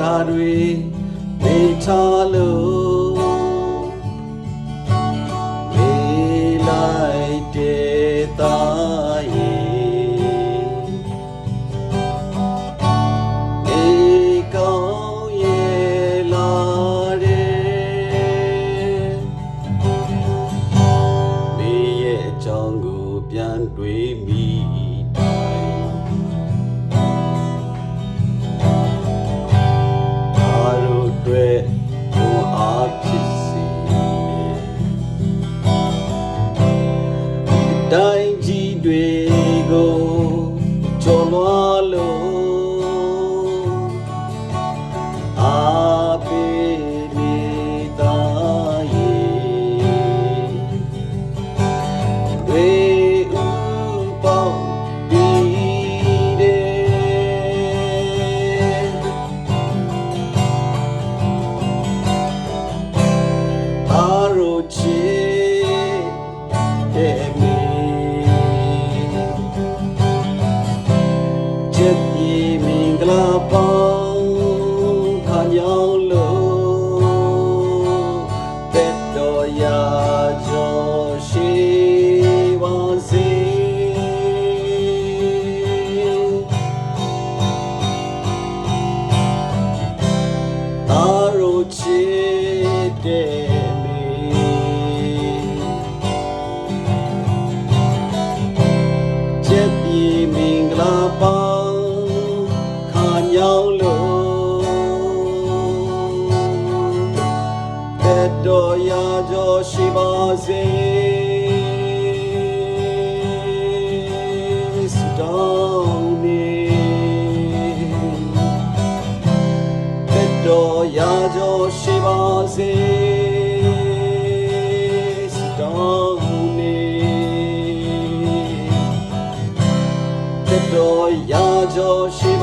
တာတွေမေးထားလို့ တိုင်းကြီးတွေကိုကြော်လွားလို့အာပေနေတာယေဝေဥပေါဒီတဲ့အာရိုချေတဲ့ ချက်ပြေမင်္ဂလာပေါင်းခါညောင်းလို့တက်တော်ရာကျော်ရှိပါစေအာရိုချေတဲ့ ခါညောင်းလို့တက်တော်ရာကျော်ရှိပါစေစတောင်းနေတက်တော်ရာကျော်ရှိပါစေစတောင်းနေတက်တော်ရာကျော်ရှိ